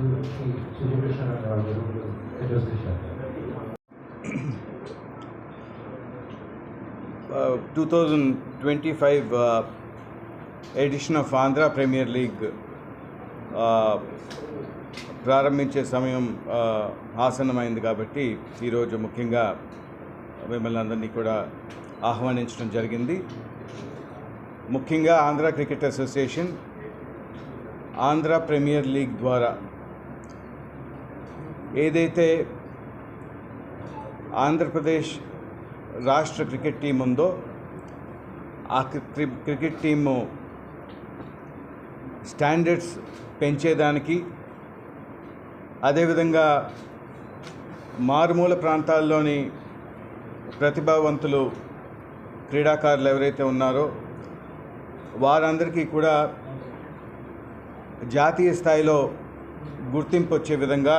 APL government గారు address చేశారు uh, 2025 uh, edition of Andhra Premier League ప్రారంభించే సమయం uh, ఆసన్నమైంది కాబట్టి ఈరోజు ముఖ్యంగా మిమ్మల్ని అందరినీ కూడా ఆహ్వానించడం జరిగింది. ముఖ్యంగా Andhra Cricket Association Andhra Premier League ద్వారా ఏదైతే ఆంధ్రప్రదేశ్ రాష్ట్ర క్రికెట్ టీం ఉందో ఆ క్రికెట్ టీము స్టాండర్డ్స్ పెంచేదానికి అదేవిధంగా మారుమూల ప్రాంతాల్లోని ప్రతిభావంతులు క్రీడాకారులు ఎవరైతే ఉన్నారో వారందరికీ కూడా జాతీయ స్థాయిలో గుర్తింపు వచ్చే విధంగా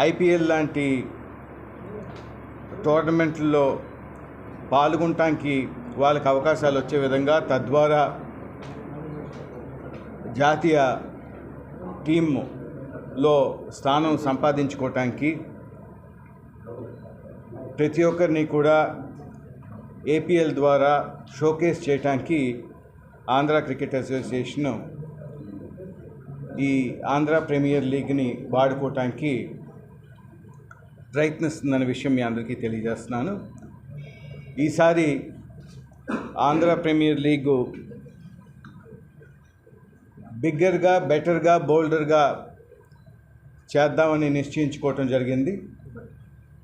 ఐపీఎల్ లాంటి టోర్నమెంట్లలో పాల్గొనటానికి వాళ్ళకి అవకాశాలు వచ్చే విధంగా తద్వారా జాతీయ టీంలో స్థానం సంపాదించుకోవటానికి ప్రతి ఒక్కరిని కూడా ఏపీఎల్ ద్వారా షోకేస్ చేయటానికి ఆంధ్ర క్రికెట్ అసోసియేషన్ ఈ ఆంధ్ర ప్రీమియర్ లీగ్ని వాడుకోవటానికి ప్రయత్నిస్తుందనే విషయం మీ అందరికీ తెలియజేస్తున్నాను. ఈసారి ఆంధ్ర ప్రీమియర్ లీగు బిగ్గర్గా బెటర్గా బోల్డర్గా చేద్దామని నిశ్చయించుకోవటం జరిగింది.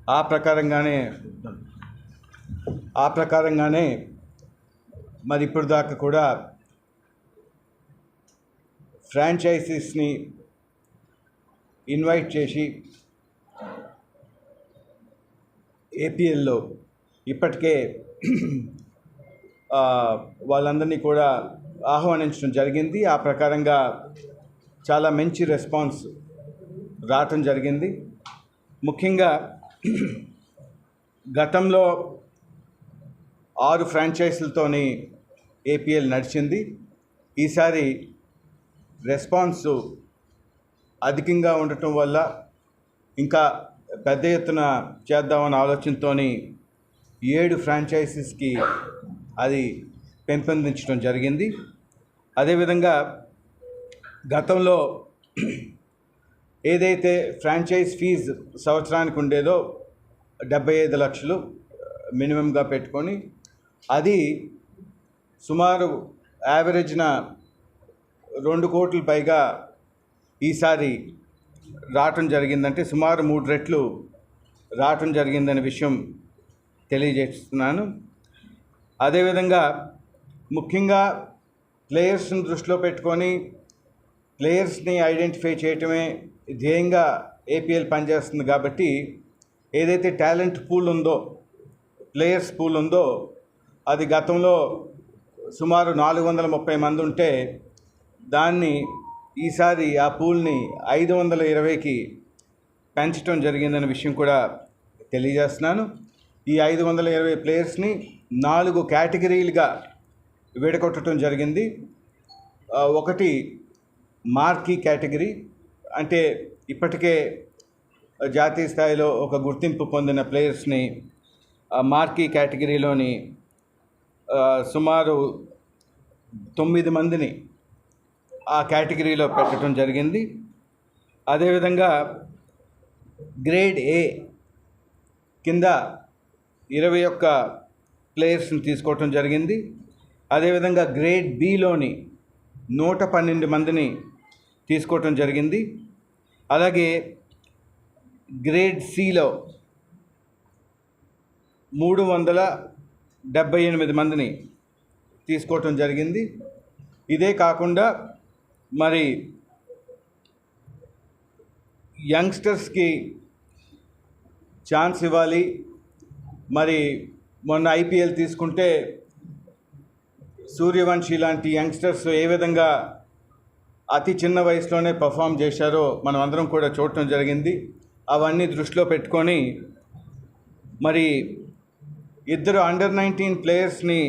ఆ ప్రకారంగానే ఆ ప్రకారంగానే మరి ఇప్పుడు దాకా కూడా ఫ్రాంచైజీస్ని ఇన్వైట్ చేసి ఏపీఎల్లో ఇప్పటికే వాళ్ళందరినీ కూడా ఆహ్వానించడం జరిగింది. ఆ ప్రకారంగా చాలా మంచి రెస్పాన్స్ రావటం జరిగింది. ముఖ్యంగా గతంలో ఆరు ఫ్రాంచైజీలతోని ఏపీఎల్ నడిచింది. ఈసారి రెస్పాన్స్ అధికంగా ఉండటం వల్ల ఇంకా పెద్ద ఎత్తున చేద్దామన్న ఆలోచనతో ఏడు ఫ్రాంచైజీస్కి అది పెంపొందించడం జరిగింది. అదేవిధంగా గతంలో ఏదైతే ఫ్రాంచైజ్ ఫీజు సంవత్సరానికి ఉండేదో డెబ్బై ఐదు లక్షలు మినిమంగా పెట్టుకొని అది సుమారు యావరేజ్న రెండు కోట్ల పైగా ఈసారి రావటం జరిగిందంటే సుమారు మూడు రెట్లు రావటం జరిగిందనే విషయం తెలియజేస్తున్నాను. అదేవిధంగా ముఖ్యంగా ప్లేయర్స్ని దృష్టిలో పెట్టుకొని ప్లేయర్స్ని ఐడెంటిఫై చేయటమే ధ్యేయంగా ఏపీఎల్ పనిచేస్తుంది కాబట్టి ఏదైతే టాలెంట్ పూల్ ఉందో ప్లేయర్స్ పూల్ ఉందో అది గతంలో సుమారు నాలుగు వందల ముప్పై మంది ఉంటే దాన్ని ఈసారి ఆ పూల్ని ఐదు వందల ఇరవైకి పెంచడం జరిగిందనే విషయం కూడా తెలియజేస్తున్నాను. ఈ ఐదు వందల ఇరవై ప్లేయర్స్ని నాలుగు కేటగిరీలుగా విడగొట్టడం జరిగింది. ఒకటి మార్కీ కేటగిరీ అంటే ఇప్పటికే జాతీయ స్థాయిలో ఒక గుర్తింపు పొందిన ప్లేయర్స్ని మార్కీ కేటగిరీలోని సుమారు తొమ్మిది మందిని ఆ కేటగిరీలో పెట్టడం జరిగింది. అదేవిధంగా గ్రేడ్ ఏ కింద ఇరవై ఒక్క ప్లేయర్స్ని తీసుకోవటం జరిగింది. అదేవిధంగా గ్రేడ్ బిలోని నూట పన్నెండు మందిని తీసుకోవటం జరిగింది. అలాగే గ్రేడ్ సిలో మూడు వందల డెబ్భై ఎనిమిది మందిని తీసుకోవటం జరిగింది. ఇదే కాకుండా మరి యంగ్స్టర్స్కి ఛాన్స్ ఇవ్వాలి. మరి మొన్న ఐపీఎల్ తీసుకుంటే సూర్యవంశీ లాంటి యంగ్స్టర్స్ ఏ విధంగా అతి చిన్న వయసులోనే పర్ఫామ్ చేశారో మనం అందరం కూడా చూడటం జరిగింది. అవన్నీ దృష్టిలో పెట్టుకొని మరి ఇద్దరు అండర్ నైన్టీన్ ప్లేయర్స్ని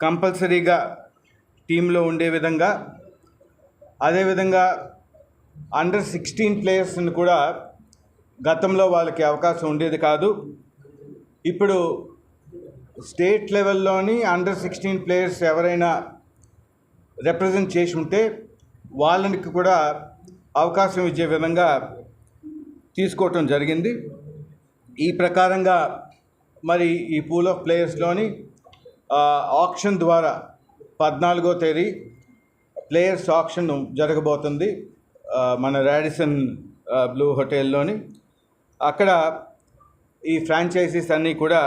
కంపల్సరీగా టీంలో ఉండే విధంగా అదేవిధంగా అండర్ సిక్స్టీన్ ప్లేయర్స్ని కూడా గతంలో వాళ్ళకి అవకాశం ఉండేది కాదు. ఇప్పుడు స్టేట్ లెవెల్లోని అండర్ సిక్స్టీన్ ప్లేయర్స్ ఎవరైనా రిప్రజెంట్ చేసి ఉంటే వాళ్ళకి కూడా అవకాశం ఇచ్చే విధంగా తీసుకోవటం జరిగింది. ఈ ప్రకారంగా మరి ఈ పూల్ ఆఫ్ ప్లేయర్స్లోని ఆప్షన్ ద్వారా పద్నాలుగో తేదీ ప్లేయర్స్ ఆప్షన్ జరగబోతుంది మన రాడిసన్ బ్లూ హోటల్లోని. అక్కడ ఈ ఫ్రాంచైజీస్ అన్నీ కూడా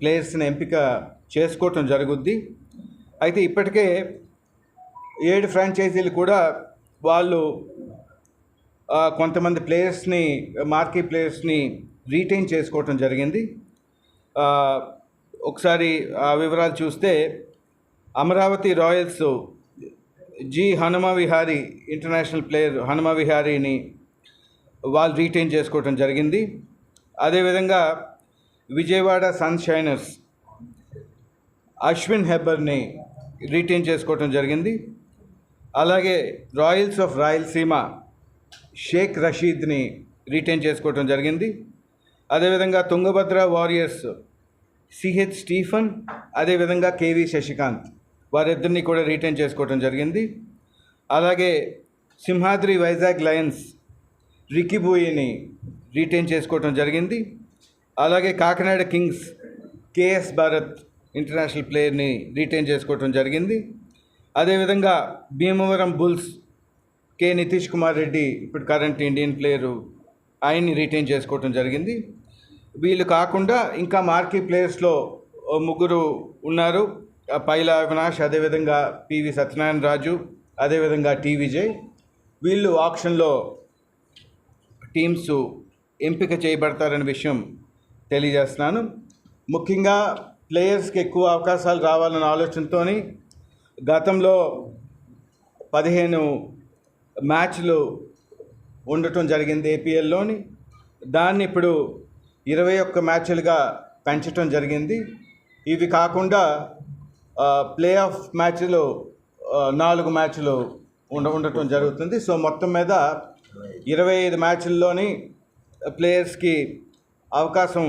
ప్లేయర్స్ని ఎంపిక చేసుకోవటం జరుగుద్ది. అయితే ఇప్పటికే ఏడు ఫ్రాంచైజీలు కూడా వాళ్ళు కొంతమంది ప్లేయర్స్ని మార్కీ ప్లేయర్స్ని రీటైన్ చేసుకోవటం జరిగింది. ఒకసారి ఆ వివరాలు చూస్తే Amaravati Royals G Hanuma Vihari international player Hanuma విహారీని వాళ్ళు రీటైన్ చేసుకోవటం జరిగింది. అదేవిధంగా విజయవాడ సన్ షైనర్స్ అశ్విన్ హెబ్బర్ని రీటైన్ చేసుకోవటం జరిగింది. అలాగే రాయల్స్ ఆఫ్ రాయలసీమ షేక్ రషీద్ని రీటైన్ చేసుకోవటం జరిగింది. అదేవిధంగా తుంగభద్ర వారియర్స్ సిహెచ్ స్టీఫన్ అదేవిధంగా కేవి శశికాంత్. వారిద్దరిని కూడా రీటైన్ చేసుకోవటం జరిగింది. అలాగే సింహాద్రి వైజాగ్ లయన్స్ రికిబూయిని రీటైన్ చేసుకోవటం జరిగింది. అలాగే Kakinada Kings KS Bharat international ప్లేయర్ని retain చేసుకోవటం జరిగింది. అదేవిధంగా భీమవరం బుల్స్ కె నితీష్ కుమార్ రెడ్డి ఇప్పుడు కరెంట్ ఇండియన్ ప్లేయరు ఆయన్ని రీటైన్ చేసుకోవటం జరిగింది. వీళ్ళు కాకుండా ఇంకా మార్కీ ప్లేయర్స్లో ముగ్గురు ఉన్నారు. పైల అవినాష్ అదేవిధంగా పివి సత్యనారాయణ రాజు అదేవిధంగా టీ విజయ్ వీళ్ళు ఆప్షన్లో టీమ్స్ ఎంపిక చేయబడతారనే విషయం తెలియజేస్తున్నాను. ముఖ్యంగా ప్లేయర్స్కి ఎక్కువ అవకాశాలు రావాలన్న ఆలోచనతో గతంలో పదిహేను మ్యాచ్లు ఉండటం జరిగింది ఏపీఎల్లోని. దాన్ని ఇప్పుడు ఇరవై ఒక్క మ్యాచ్లుగా పెంచడం జరిగింది. ఇవి కాకుండా ప్లే ఆఫ్ మ్యాచ్లు నాలుగు మ్యాచ్లు ఉండ ఉండటం జరుగుతుంది. సో మొత్తం మీద ఇరవై ఐదు మ్యాచ్ల్లోని ప్లేయర్స్కి అవకాశం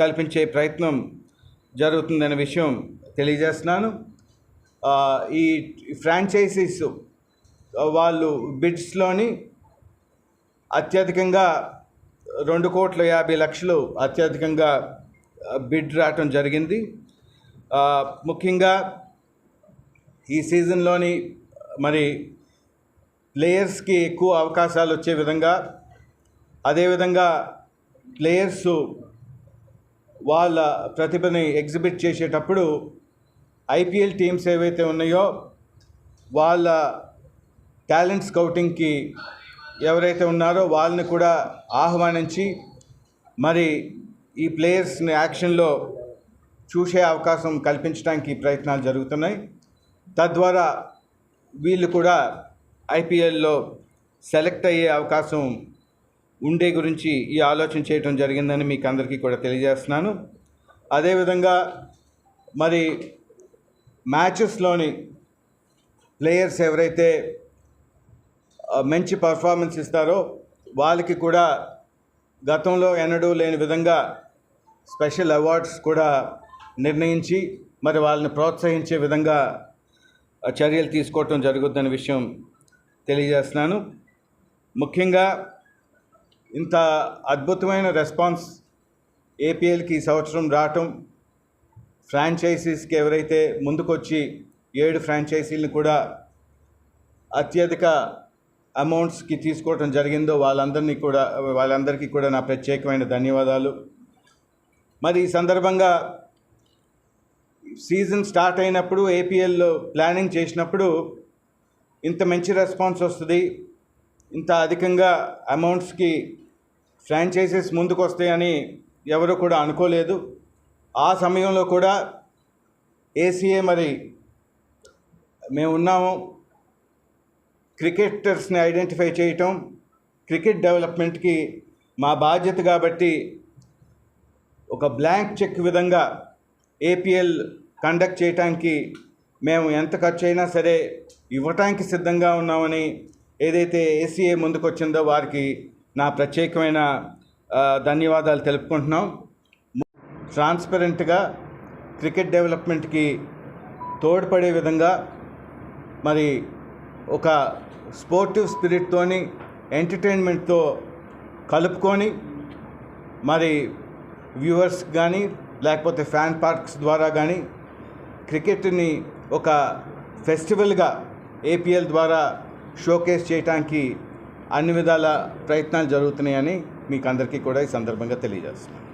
కల్పించే ప్రయత్నం జరుగుతుందనే విషయం తెలియజేస్తున్నాను. ఈ ఫ్రాంచైజీస్ వాళ్ళు బిడ్స్లోని అత్యధికంగా రెండు కోట్ల యాభై లక్షలు అత్యధికంగా బిడ్ రావటం జరిగింది. ముఖ్యంగా ఈ సీజన్లోని మరి ప్లేయర్స్కి ఎక్కువ అవకాశాలు వచ్చే విధంగా అదేవిధంగా ప్లేయర్స్ వాళ్ళ ప్రతిభని ఎగ్జిబిట్ చేసేటప్పుడు ఐపీఎల్ టీమ్స్ ఏవైతే ఉన్నాయో వాళ్ళ టాలెంట్ స్కౌటింగ్కి ఎవరైతే ఉన్నారో వాళ్ళని కూడా ఆహ్వానించి మరి ఈ ప్లేయర్స్ని యాక్షన్లో చూసే అవకాశం కల్పించడానికి ప్రయత్నాలు జరుగుతున్నాయి. తద్వారా వీళ్ళు కూడా ఐపీఎల్లో సెలెక్ట్ అయ్యే అవకాశం ఉండే గురించి ఈ ఆలోచన చేయడం జరిగిందని మీకు అందరికీ కూడా తెలియజేస్తున్నాను. అదేవిధంగా మరి మ్యాచెస్లోని ప్లేయర్స్ ఎవరైతే మంచి పర్ఫార్మెన్స్ ఇస్తారో వాళ్ళకి కూడా గతంలో ఎన్నడూ లేని విధంగా స్పెషల్ అవార్డ్స్ కూడా నిర్ణయించి మరి వాళ్ళని ప్రోత్సహించే విధంగా చర్యలు తీసుకోవటం జరుగుద్దనే విషయం తెలియజేస్తున్నాను. ముఖ్యంగా ఇంత అద్భుతమైన రెస్పాన్స్ ఏపీఎల్కి ఈ సంవత్సరం రావటం ఫ్రాంచైజీస్కి ఎవరైతే ముందుకొచ్చి ఏడు ఫ్రాంచైజీలను కూడా అత్యధిక అమౌంట్స్కి తీసుకోవడం జరిగిందో వాళ్ళందరినీ కూడా వాళ్ళందరికీ కూడా నా ప్రత్యేకమైన ధన్యవాదాలు. మరి ఈ సందర్భంగా సీజన్ స్టార్ట్ అయినప్పుడు ఏపీఎల్లో ప్లానింగ్ చేసినప్పుడు ఇంత మంచి రెస్పాన్స్ వస్తుంది ఇంత అధికంగా అమౌంట్స్కి ఫ్రాంచైజెస్ ముందుకు వస్తాయని ఎవరు కూడా అనుకోలేదు. ఆ సమయంలో కూడా ఏసీఏ మరి మేము ఉన్నాము క్రికెటర్స్ని ఐడెంటిఫై చేయటం క్రికెట్ డెవలప్మెంట్కి మా బాధ్యత కాబట్టి ఒక బ్లాంక్ చెక్ విధంగా ఏపీఎల్ కండక్ట్ చేయటానికి మేము ఎంత ఖర్చు అయినా సరే ఇవ్వటానికి సిద్ధంగా ఉన్నామని ఏదైతే ఏసీఏ ముందుకొచ్చిందో వారికి నా ప్రత్యేకమైన ధన్యవాదాలు తెలుపుకుంటున్నాం. ట్రాన్స్పరెంట్గా క్రికెట్ డెవలప్మెంట్కి తోడ్పడే విధంగా మరి ఒక స్పోర్టివ్ స్పిరిట్తోని ఎంటర్టైన్మెంట్తో కలుపుకొని మరి వ్యూవర్స్ కానీ లేకపోతే ఫ్యాన్ పార్క్స్ ద్వారా కానీ క్రికెట్ని ఒక ఫెస్టివల్గా ఏపీఎల్ ద్వారా షోకేస్ చేయడానికి అన్ని విధాల ప్రయత్నాలు జరుగుతున్నాయని మీకు అందరికీ కూడా ఈ సందర్భంగా తెలియజేస్తున్నాను.